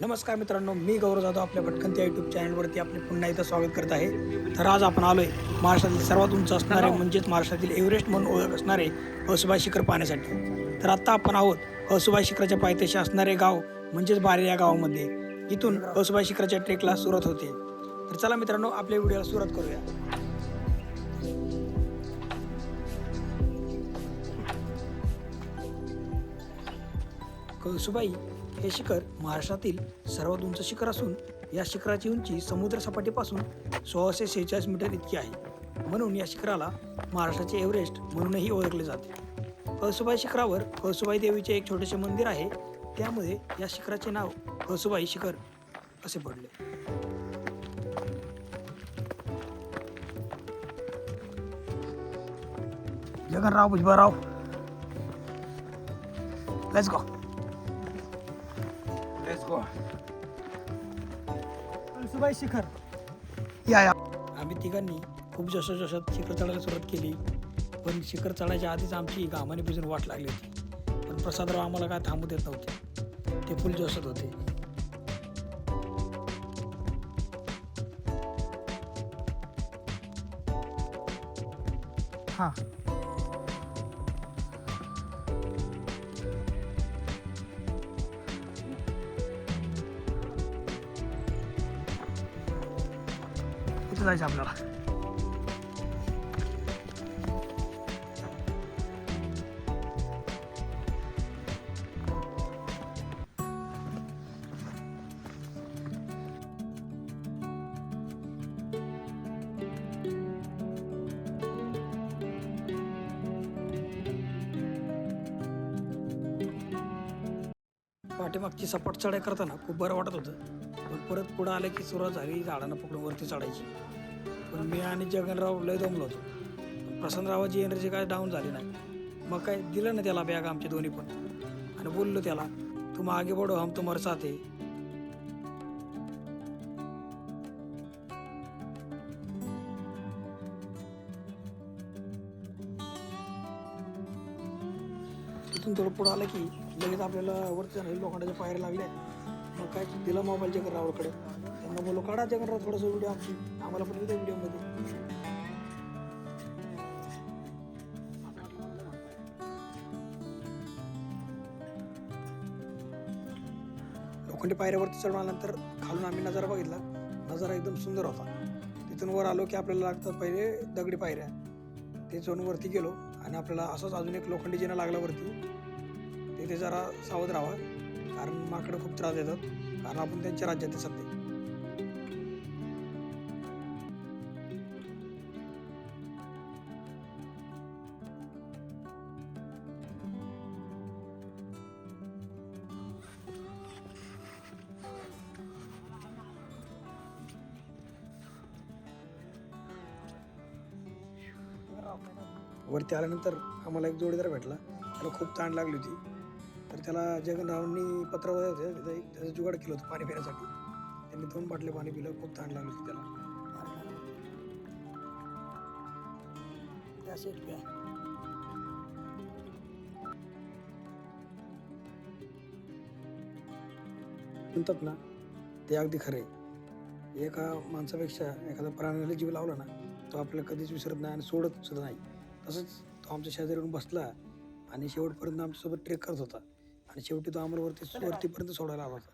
नमस्कार मित्रांनो मी गौरव जाधव आपल्या भटकंती यूट्यूब चॅनलवरती आपले पुन्हा एकदा स्वागत करत आहे. तर आज आपण आलोय महाराष्ट्रातील सर्वात उंच असणारे म्हणजेच महाराष्ट्रातील एव्हरेस्ट म्हणून ओळख असणारे हसुबाई शिखर पाहण्यासाठी. तर आत्ता आपण आहोत हसुबाई शिखराच्या पायथ्याशी असणारे गाव म्हणजेच बारे या गावामध्ये. इथून हसुबाई शिखराच्या ट्रेकला सुरुवात होते. तर चला मित्रांनो आपल्या व्हिडिओला सुरुवात करूया. कळसुबाई हे शिखर महाराष्ट्रातील सर्वात उंच शिखर असून या शिखराची उंची समुद्र सपाटीपासून सोळाशे सेहेचाळीस मीटर इतकी आहे. म्हणून या शिखराला महाराष्ट्राचे एव्हरेस्ट म्हणूनही ओळखले जाते. कळसुबाई शिखरावर कळसुबाई देवीचे एक छोटेसे मंदिर आहे. त्यामुळे या शिखराचे नाव कळसुबाई शिखर असे पडले. जगनराव भुजबळराव. लेट्स गो कळसुबाई शिखर. या या. आम्ही तिघांनी खूप जसोजशात शिखर चढायला सुरुवात केली. पण शिखर चढायच्या आधीच आमची घामाने भिजून वाट लागली होती. पण प्रसादराव आम्हाला काय थांबू देत नव्हते. ते फुल जोशात होते. हां. कुठे जायचं आपल्याला. पाठीमागची सपाट चढाई करताना खूप बरं वाटत होतं. परत पुढं आलं की सुरुवात झाली झाडांना पकडून वरती चढायची. पण मी आणि जगनराव लय दमलो होतो. प्रसन्नरावाची एनर्जी काय डाऊन झाली नाही. मग काय दिलं ना त्याला बॅग आमचे दोन्ही पण. आणि बोललो त्याला तुम आगे बढो हम तुम्हारे साथ तिथून थोडं पुढं आलं की लगेच आपल्याला वरती लोखंडाच्या पायऱ्या लागल्या. मग काय? दिला मोबाईल जगनरावकडे त्यांना बोललो काढा जगनराव थोडासा व्हिडिओ आमची. आम्हाला पण येते व्हिडिओमध्ये लोखंडी पायऱ्यावरती चढवल्यानंतर आल्यानंतर खालून आम्ही नजारा बघितला. नजारा एकदम सुंदर होता. तिथून वर आलो की आपल्याला लागतात पहिले दगडी पायऱ्या. ते चढून वरती गेलो आणि आपल्याला असंच अजून एक लोखंडी जिना लागला वरती. तिथे जरा सावध राहा कारण माकडं खूप त्रास देतात. कारण आपण त्यांच्या राज्यात आहे सध्या. वरती आल्यानंतर आम्हाला एक जोडीदार भेटला. त्याला खूप ताण लागली होती. तर त्याला जगनरावांनी पत्र होते एक त्याचं जुगाड केलं होतं पाणी पिण्यासाठी. त्यांनी दोन बाटले पाणी पिलं खूप ताण लागली होती त्याला. म्हणतात ना ते अगदी खरे एका माणसापेक्षा एखादा प्राण्याला जीव लावला ना तो आपल्याला कधीच विसरत नाही आणि सोडत सुद्धा नाही. तसंच तो आमच्या शेजारीवरून बसला आणि शेवटपर्यंत आमच्यासोबत ट्रेक करत होता. आणि शेवटी तो आम्हाला वरती वरतीपर्यंत सोडायला आला होता.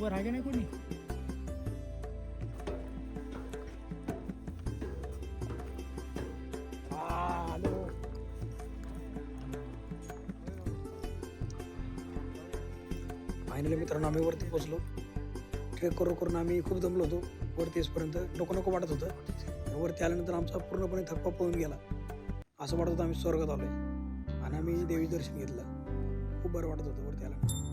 वर आहे का नाही कोणी? फायनली मित्रांनो आम्ही वरती पोचलो ट्रेक करून करून आम्ही खूप दमलो होतो. वरती येसपर्यंत नको नको वाटत होतं. वरती आल्यानंतर आमचा पूर्णपणे थकवा पळून गेला. असं वाटत होतं आम्ही स्वर्गात आलोय. आणि आम्ही देवी दर्शन घेतलं. खूप बरं वाटत होतं वरती आल्यानंतर.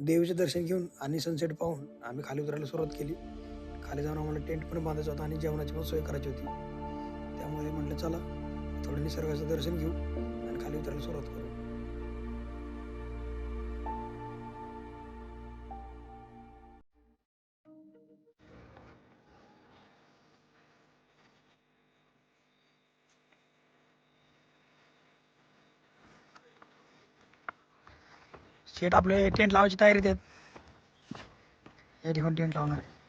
देवीचे दर्शन घेऊन आणि सनसेट पाहून आम्ही खाली उतरायला सुरुवात केली. खाली जाऊन आम्हाला टेंट पण बांधायचा होता आणि जेवणाची पण सोय करायची होती. त्यामुळे म्हटलं चला थोडं निसर्गाचं दर्शन घेऊ आणि खाली उतरायला सुरुवात करू. शेट आपले टेंट लावायची तयारीत आहेत. या ठिकाणी टेंट लावणार आहे.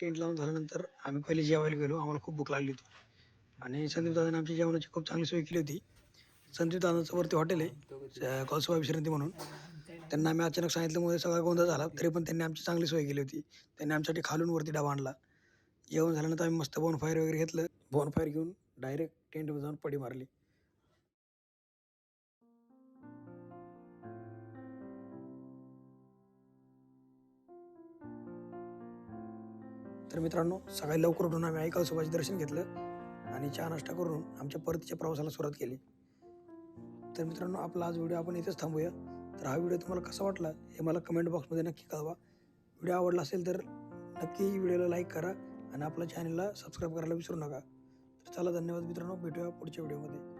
टेंट लावून झाल्यानंतर आम्ही पहिले जेवायला गेलो. आम्हाला खूप भूक लागली होती. आणि संदीप दादाने आमच्या जेवणाची खूप चांगली सोय केली होती. संदीप दादाचं वरती हॉटेल आहे कौसबा विश्रांती म्हणून. त्यांना आम्ही अचानक सांगितल्यामुळे सगळा गोंधळ झाला. तरी पण त्यांनी आमची चांगली सोय केली होती. त्यांनी आमच्यासाठी खालून वरती डबा आणला. जेवण झाल्यानंतर आम्ही मस्त बॉनफायर वगैरे घेतलं. बॉनफायर घेऊन डायरेक्ट टेंटमध्ये जाऊन पडी मारली. तर मित्रांनो सकाळी लवकर उठून आम्ही ऐकाल सुभाष दर्शन घेतलं आणि चहा नाश्ता करून आमच्या परतीच्या प्रवासाला सुरुवात केली. तर मित्रांनो आपला आज व्हिडिओ आपण इथेच थांबूया. तर हा व्हिडिओ तुम्हाला कसा वाटला हे मला कमेंट बॉक्समध्ये नक्की कळवा. व्हिडिओ आवडला असेल तर नक्की व्हिडिओला लाईक करा आणि आपल्या चॅनलला सबस्क्राईब करायला विसरू नका. तर चला धन्यवाद मित्रांनो. भेटूया पुढच्या व्हिडिओमध्ये.